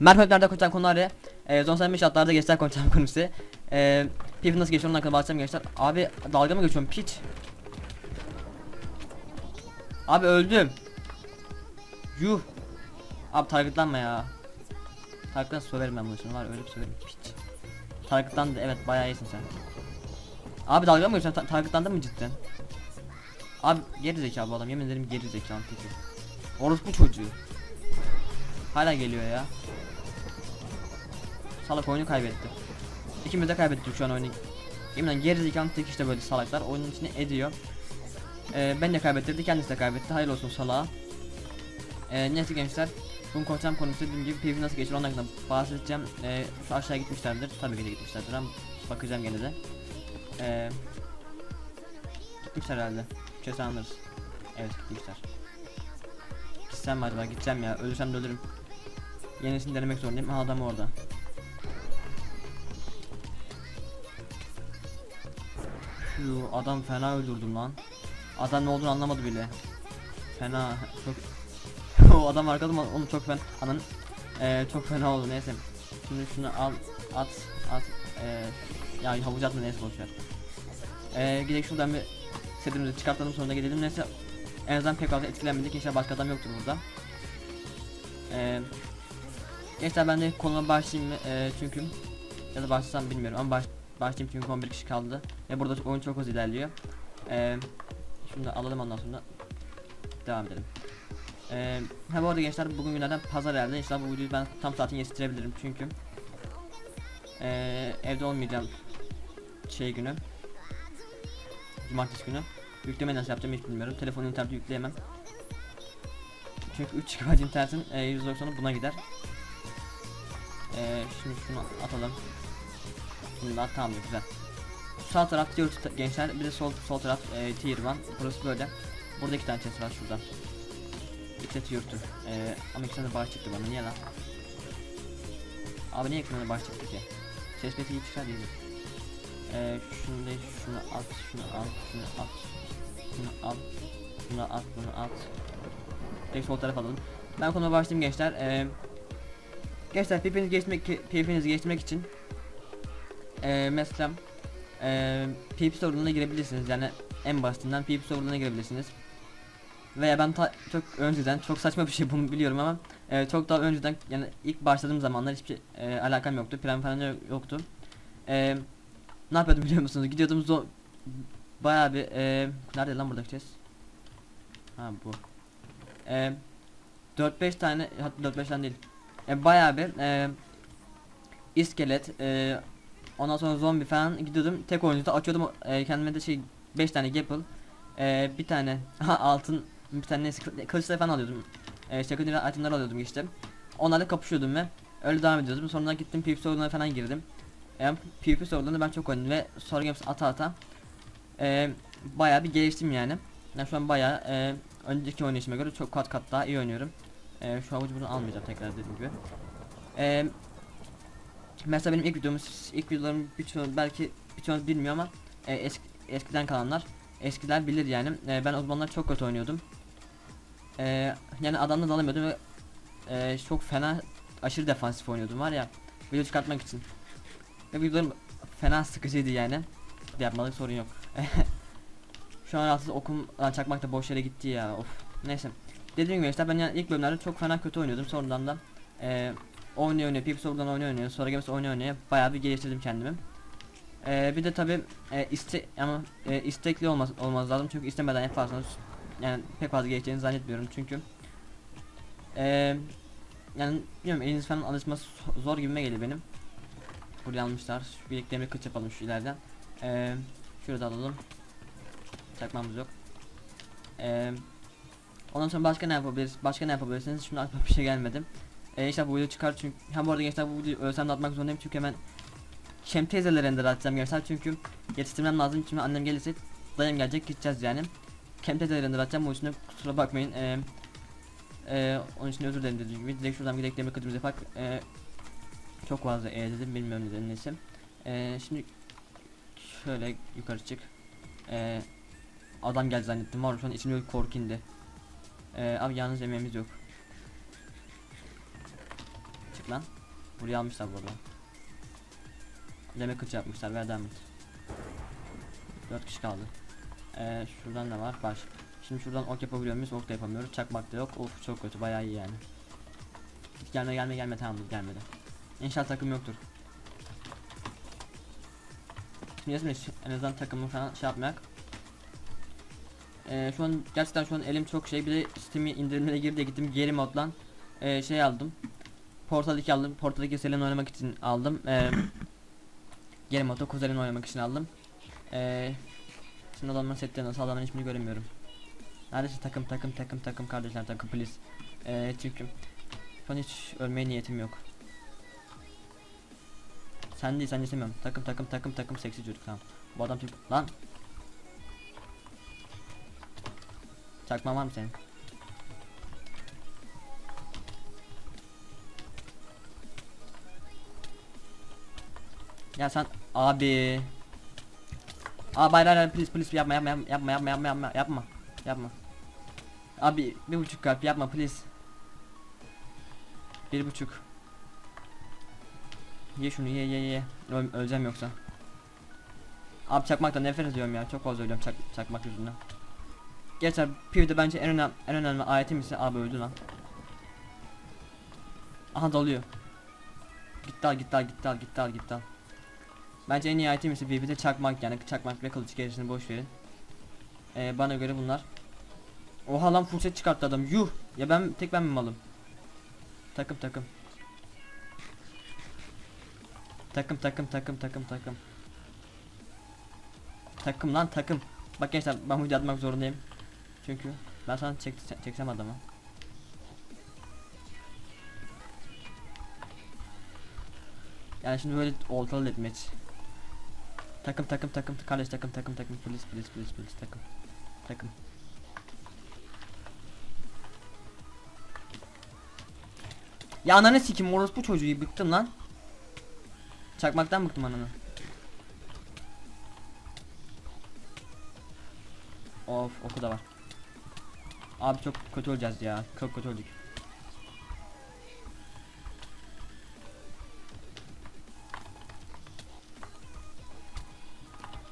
Merhabalar konuşan konuları? E, Zon sayma şartlarda gençler konuşan konusu e, Pipi nasıl geçiyor ondan hakkında bahsedeceğim gençler. Abi dalga mı geçiyorum piç? Abi öldüm. Yuh. Abi targetlanma ya. Targetlan söverim ben bunu şimdi var öyle bir söverim piç. Targetlandı evet bayağı iyisin sen Abi dalga mı geçiyorsun Ta targetlandın mı cidden Abi geri zekalı adam yemin ederim geri zekalı piçi Orospu çocuğu Hala geliyor ya Salak oyunu kaybetti. İkimiz de kaybettik şu an oyunu. Yeminle geri zekalı tek işte böyle salaklar oyunun içine ediyor. Ee, ben de kaybettirdi kendisi de kaybetti. Hayırlı olsun salağa. Ee, neyse gençler. Bunun konuşacağım konusu dediğim gibi PvP nasıl geçiyor ondan hakkında bahsedeceğim. Ee, şu aşağıya gitmişlerdir. Tabii ki de gitmişlerdir ama bakacağım gene de. Ee, gitmişler herhalde. Kesin anlarız. Evet gitmişler. Gitsem mi acaba? Gideceğim ya. Ölürsem de ölürüm. Yenisini denemek zorundayım. Adam orada. Şu adam fena öldürdüm lan. Adam ne olduğunu anlamadı bile. Fena çok o adam arkada mı onu çok fena ananın Eee çok fena oldu neyse. Şimdi şunu al at at eee ya havuç atma neyse boş ver. Eee gidelim şuradan bir setimizi çıkartalım sonra gidelim neyse en azından pek fazla etkilenmedik inşallah başka adam yoktur burada. Eee Gençler ben de konuma başlayayım? Eee, çünkü ya da başlasam bilmiyorum ama baş, başlayayım çünkü 11 kişi kaldı ve burada oyun çok hızlı ilerliyor. Eee şunu da alalım ondan sonra devam edelim. Eee ha bu arada gençler bugün günlerden pazar herhalde inşallah bu videoyu ben tam saatini yetiştirebilirim çünkü eee evde olmayacağım şey günü Cumartesi günü yükleme nasıl yapacağım hiç bilmiyorum telefonu internete yükleyemem çünkü 3 GB internetin e, %90'ı buna gider ee, şimdi şunu atalım. Bunu da tamam güzel. Sağ taraf diyoruz gençler bir de sol sol taraf e, tier 1 burası böyle. Burada iki tane chest var şurada. İki de tier 2. Ee, ama iki tane bağış çıktı bana niye lan? Abi niye tane bağış çıktı ki? Chest iyi çıkar değil? Ee, şunu da şunu at şunu al şunu at şunu al şunu at bunu at. Tek sol taraf alalım. Ben konuma başlayayım gençler. Ee, Gençler PvP'nizi geçmek PvP'nizi geçmek için eee mesela eee PvP sorununa girebilirsiniz yani en basitinden PvP sorununa girebilirsiniz. Veya ben çok önceden çok saçma bir şey bunu biliyorum ama eee, çok daha önceden yani ilk başladığım zamanlar hiçbir eee, alakam yoktu. Plan falan yok- yoktu. Eee ne yapıyordum biliyor musunuz? Gidiyordum zo bayağı bir eee nerede lan buradaki chest? Ha bu. Eee 4-5 tane hatta 4-5 tane değil. E, bayağı bir e, iskelet e, ondan sonra zombi falan gidiyordum tek oyuncuda açıyordum e, kendime de şey 5 tane gapple e, bir tane altın bir tane neyse falan alıyordum e, secondary itemler alıyordum işte onlarla kapışıyordum ve öyle devam ediyordum sonra gittim PvP sorununa falan girdim e, PvP sorunlarını ben çok oynadım ve sonra games ata ata e, bayağı bir geliştim yani yani şu an bayağı e, önceki oynayışıma göre çok kat kat daha iyi oynuyorum ee, şu havucu bunu almayacağım tekrar dediğim gibi. Ee, mesela benim ilk videomuz, ilk videolarım birçoğu belki birçoğunuz bilmiyor ama e, eski, eskiden kalanlar eskiler bilir yani. E, ben o zamanlar çok kötü oynuyordum. E, yani adamla dalamıyordum ve e, çok fena aşırı defansif oynuyordum var ya video çıkartmak için. Ve videolarım fena sıkıcıydı yani. Yapmadık sorun yok. Şu an aslında okum lan çakmak da boş yere gitti ya of. Neyse. Dediğim gibi işte ben yani ilk bölümlerde çok fena kötü oynuyordum. Sonradan da e, oynuyor oynuyor, Pixel'dan oynuyor oynuyor, sonra Games oynuyor oynuyor. Bayağı bir geliştirdim kendimi. E, bir de tabi e, iste ama e, istekli olmaz olmaz lazım çünkü istemeden yaparsanız yani pek fazla gelişeceğini zannetmiyorum çünkü e, yani bilmiyorum eliniz falan alışması zor gibime geliyor benim. Buraya almışlar. Şu kıç yapalım şu ileriden. E, şurada alalım. Çakmamız yok. Eee Ondan sonra başka ne yapabiliriz? Başka ne yapabilirsiniz? Şimdi aklıma bir şey gelmedi. Ee, işte bu video çıkar çünkü hem bu arada gençler bu videoyu ölsem de atmak zorundayım çünkü hemen Şem teyzeler render atacağım gençler çünkü yetiştirmem lazım şimdi annem gelirse dayım gelecek gideceğiz yani. Kem teyzeler render atacağım bu için kusura bakmayın. Ee, ee, onun için özür dilerim dediğim gibi direkt şuradan bir reklamı kıdımız yapak. Ee, çok fazla e bilmiyorum neden neyse. Ee, şimdi şöyle yukarı çık. Ee, adam geldi zannettim var şu an içimde bir korku. Ee, abi yalnız yemeğimiz yok. Çık lan. Buraya almışlar burada. Demek kılıç yapmışlar ver devam et. 4 kişi kaldı. Ee, şuradan ne var? Baş. Şimdi şuradan ok yapabiliyor muyuz? Ok da yapamıyoruz. Çakmak da yok. Of çok kötü bayağı iyi yani. Gelme gelme gelme tamam gelmedi. İnşallah takım yoktur. Şimdi en azından takımı falan şey yapmayak. Ee, şu an gerçekten şu an elim çok şey bir de Steam'i indirimlere girdi gittim geri moddan ee, şey aldım. Portal 2 aldım. Portal 2 Selene oynamak için aldım. Ee, geri modda Kuzen'in oynamak için aldım. Ee, şimdi adamların setleri nasıl adamların hiçbirini göremiyorum. Neredeyse takım takım takım takım kardeşler takım please. Ee, çünkü şu an hiç ölmeye niyetim yok. Sen değil sen istemiyorum. Takım takım takım takım seksi çocuk tamam. Bu adam Türk. Lan. Çakma var mı senin? Ya sen abi. Abi hayır hayır please please yapma yapma yapma yapma yapma yapma yapma yapma. Abi bir buçuk kalp yapma please. Bir buçuk. Ye şunu ye ye ye. Öl- öleceğim yoksa. Abi çakmaktan nefret ediyorum ya. Çok fazla ölüyorum çak çakmak yüzünden. Gerçekten PvP'de bence en önemli en önemli ayetim ise abi öldü lan. Aha dalıyor. Gitti al gitti al gitti al gitti al gitti al. Bence en iyi item ise PvP'de çakmak yani çakmak ve kılıç gerisini boş verin. Ee, bana göre bunlar. Oha lan full set çıkarttı adam. Yuh. Ya ben tek ben mi malım? Takım takım. Takım takım takım takım takım. Takım lan takım. Bak gençler ben bu videoyu atmak zorundayım. Çünkü ben sana çek, çek- çeksem adamı. Yani şimdi böyle oltalı deathmatch. Takım takım takım kardeş takım takım takım please please please please takım. Takım. Ya ananı sikim orospu çocuğu bıktım lan. Çakmaktan bıktım ananı. Of oku da var. Abi çok kötü olacağız ya. Çok kötü olduk.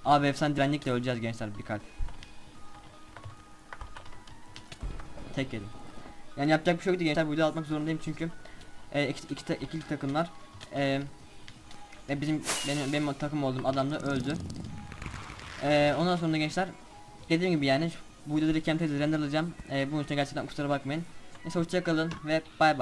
Abi efsane direnlikle öleceğiz gençler bir kalp. Tek yedim. Yani yapacak bir şey yoktu gençler bu atmak zorundayım çünkü e, iki, iki, ta- ikili takımlar e, ve bizim benim benim takım olduğum adam da öldü. E, ondan sonra gençler dediğim gibi yani bu videoları Camtasia renderlayacağım. E, bunun için gerçekten kusura bakmayın. Neyse hoşçakalın ve bay bay.